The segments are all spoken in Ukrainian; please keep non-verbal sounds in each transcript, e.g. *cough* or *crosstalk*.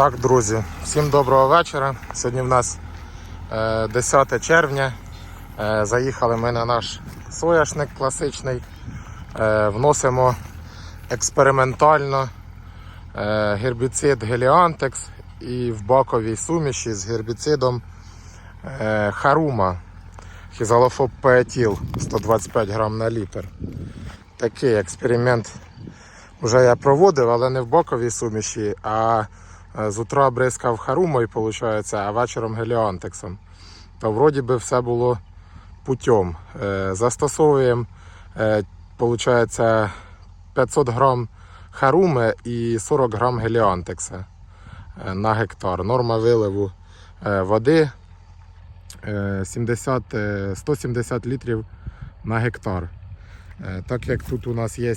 Так, друзі, всім доброго вечора. Сьогодні в нас е, 10 червня. Е, Заїхали ми на наш соняшник класичний. Е, Вносимо експериментально е, гербіцид Геліантекс і в баковій суміші з гербіцидом е, Харума Хізалофоб Пеетіл 125 грам на літр. Такий експеримент вже я проводив, але не в боковій суміші, а е, з утра бризкав харумою, виходить, а вечором геліантексом. То вроді би все було путем. Е, Застосовуємо е, виходить, 500 грам харуми і 40 грам геліантекса е, на гектар. Норма виливу е, води е, 70, е, 170 літрів на гектар. Е, Так як тут у нас є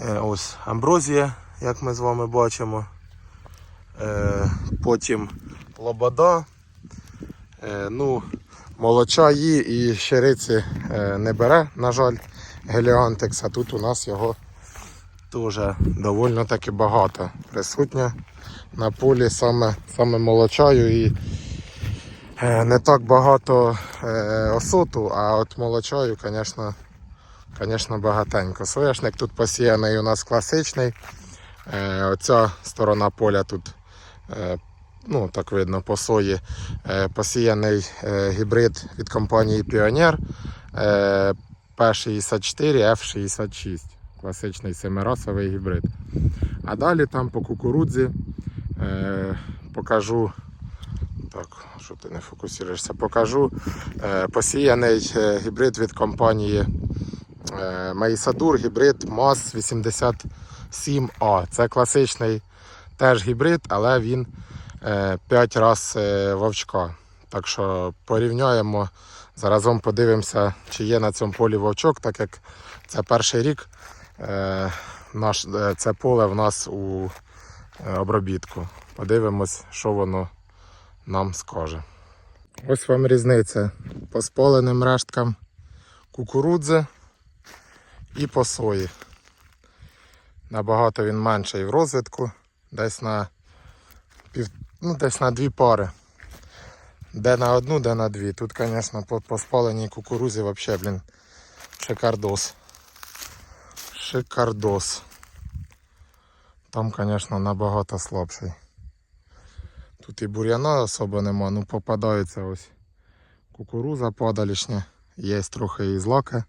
Е, Ось амброзія, як ми з вами бачимо. Е, Потім лобода. Е, Ну, молоча її і щириці е, не бере, на жаль, геліантекс, а тут у нас його теж доволі таки багато присутнє на полі саме, саме молочаю і не так багато осоту, а от молочаю, звісно, Звісно, багатенько. Соняшник тут посіяний у нас класичний. Оця сторона поля тут, ну так видно, по сої е, посіяний е, гібрид від компанії Pioneer е, P64 F66. Класичний семирасовий гібрид. А далі там по кукурудзі е, покажу. Так, що ти не фокусуєшся? Покажу е, посіяний е, гібрид від компанії Е, Маїсадур гібрид МАЗ 87А. Це класичний теж гібрид, але він 5 раз е, вовчка. Так що порівняємо, заразом подивимося, чи є на цьому полі вовчок, так як це перший рік. е, Наш, е, це поле в нас у е, обробітку. Подивимось, що воно нам скаже. Ось вам різниця по споленим решткам кукурудзи і по сої. Набагато він менший в розвитку, десь на пів, ну, десь на дві пари. Де на одну, де на дві. Тут, звісно, по, по спаленій кукурузі взагалі, блін, шикардос. Шикардос. Там, звісно, набагато слабший. Тут і бур'яна особо нема, ну попадаються ось кукуруза падалішня, є трохи і злаки.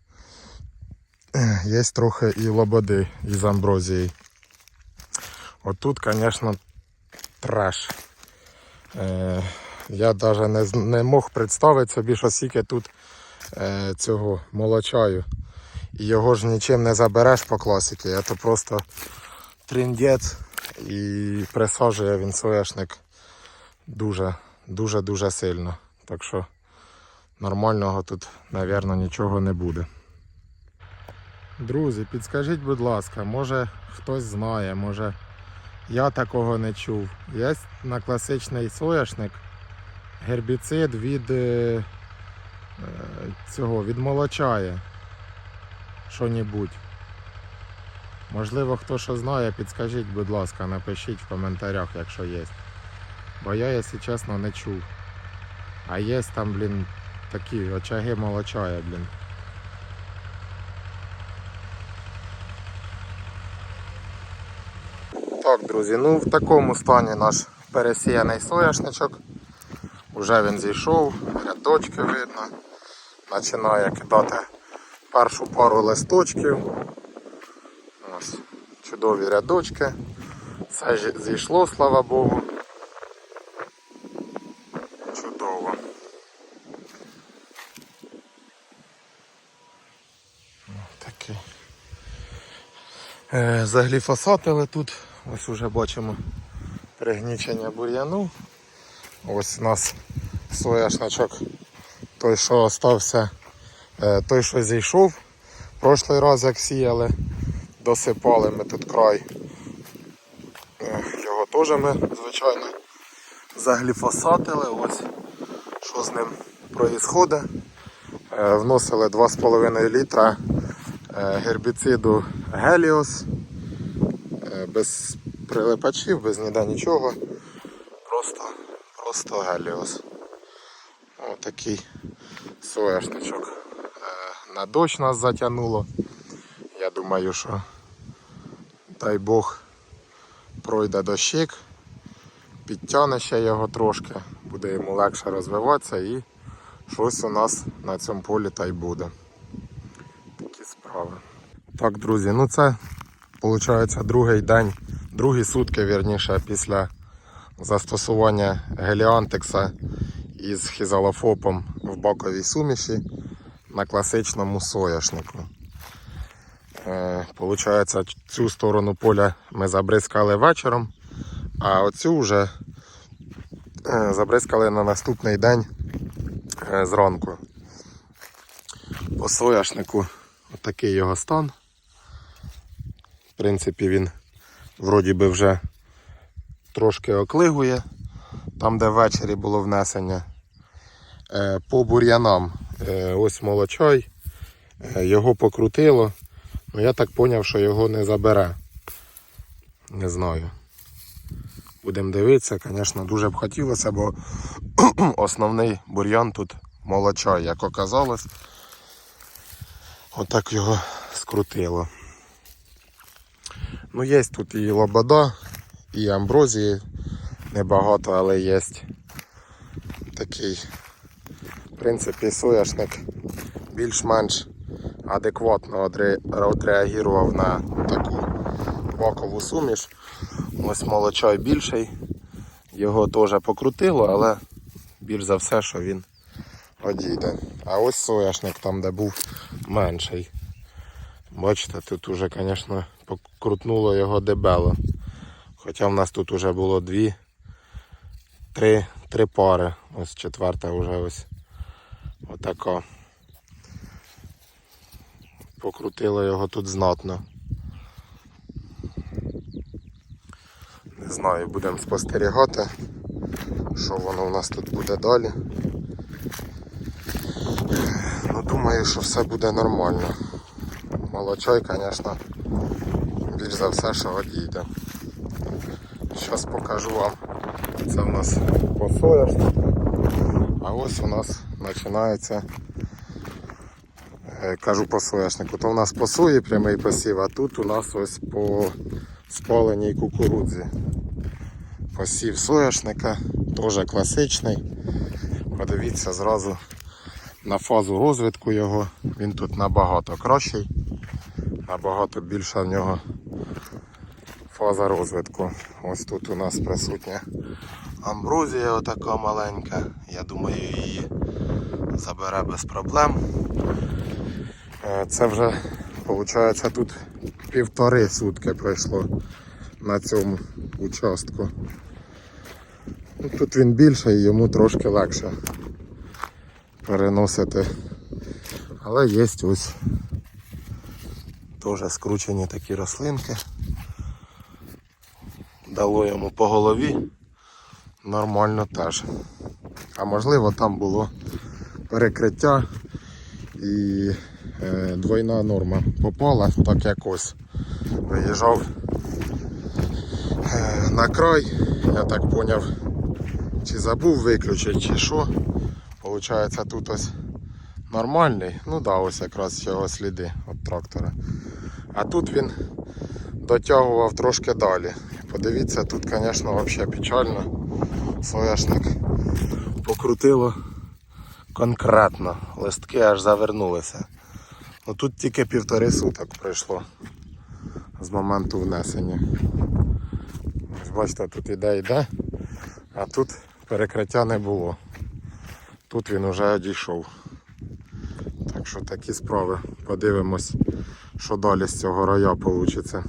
Є трохи і лободи із амброзії. Отут, звісно, треш. Е, я навіть не, не мог представити собі, що скільки тут е, цього молочаю. І його ж нічим не забереш по класіки. Це просто триндець і присаджує він соняшник дуже, дуже, дуже сильно. Так що нормального тут, мабуть, нічого не буде. Друзі, підскажіть, будь ласка, може хтось знає, може я такого не чув. Є на класичний соняшник гербіцид від е, е, цього від молочає що-небудь. Можливо, хто що знає, підскажіть, будь ласка, напишіть в коментарях, якщо є. Бо я, якщо чесно, не чув. А є там, блін, такі очаги молочає, блін. Так, друзі, ну в такому стані наш пересіяний соняшничок. Уже він зійшов, рядочки видно. Починає кидати першу пару листочків. Ось, чудові рядочки. Все зійшло, слава Богу. Чудово. Такий. Е, Загліфосатили тут. Ось уже бачимо пригнічення бур'яну. Ось у нас сояшничок, той, що остався, е, той, що зійшов. Прошлий раз як сіяли, досипали ми тут край. Е, Його теж ми, звичайно, загліфосатили. Ось що з ним відбувається. Вносили 2,5 літра е, гербіциду Геліос. Без прилипачів, без ніде нічого. Просто, просто геліос. Отакий сояшничок. Е, На дощ нас затягнуло. Я думаю, що дай Бог пройде дощик, підтягне ще його трошки, буде йому легше розвиватися і щось у нас на цьому полі та й буде. Такі справи. Так, друзі, ну це виходить другий день, другі сутки, вірніше, після застосування геліантекса із хізалофопом в баковій суміші на класичному сояшнику. Е, Получається, цю сторону поля ми забризкали вечором, а оцю вже е, забризкали на наступний день е, зранку. По сояшнику отакий його стан. В принципі, він вроді би вже трошки оклигує, там, де ввечері було внесення. Е, По бур'янам е, ось молочай, е, його покрутило. Ну я так зрозумів, що його не забере. Не знаю. Будемо дивитися, звісно, дуже б хотілося, бо *clears throat* основний бур'ян тут молочай, як оказалось. Отак його скрутило. Ну, є тут і лобода, і амброзії небагато, але є такий, в принципі, сояшник більш-менш адекватно відреагував на таку вакову суміш. Ось молочай більший, його теж покрутило, але більш за все, що він одійде. А ось сояшник там, де був менший. Бачите, тут уже, звісно, покрутнуло його дебело. Хоча в нас тут вже було дві, три, три пари. Ось четверта вже ось отака. Покрутило його тут знатно. Не знаю, будемо спостерігати, що воно у нас тут буде далі. Ну, думаю, що все буде нормально. Молочай, звісно, більш за все, що одійде. Зараз покажу вам. Це в нас по соняшнику. А ось у нас починається. е, Кажу по соняшнику, то у нас по прямий посів, а тут у нас ось по спаленій кукурудзі. Посів соняшника, теж класичний. Подивіться зразу на фазу розвитку його. Він тут набагато кращий, набагато більша в нього фаза розвитку. Ось тут у нас присутня амброзія отака маленька. Я думаю, її забере без проблем. Е, Це вже, виходить, тут півтори сутки пройшло на цьому участку. Ну, Тут він більший, йому трошки легше переносити. Але є ось теж скручені такі рослинки. Дало йому по голові. Нормально теж. А можливо там було перекриття і е, двойна норма попала, так як ось виїжджав е, на край, я так поняв, чи забув виключити, чи що. Получається тут ось нормальний. Ну да, ось якраз його сліди від трактора. А тут він дотягував трошки далі. Подивіться, тут, звісно, взагалі печально. Сояшник покрутило конкретно. Листки аж завернулися. Ну тут тільки півтори суток пройшло з моменту внесення. Бачите, тут іде йде, а тут перекриття не було. Тут він вже одійшов. Так що такі справи. Подивимось, що далі з цього рая вийде.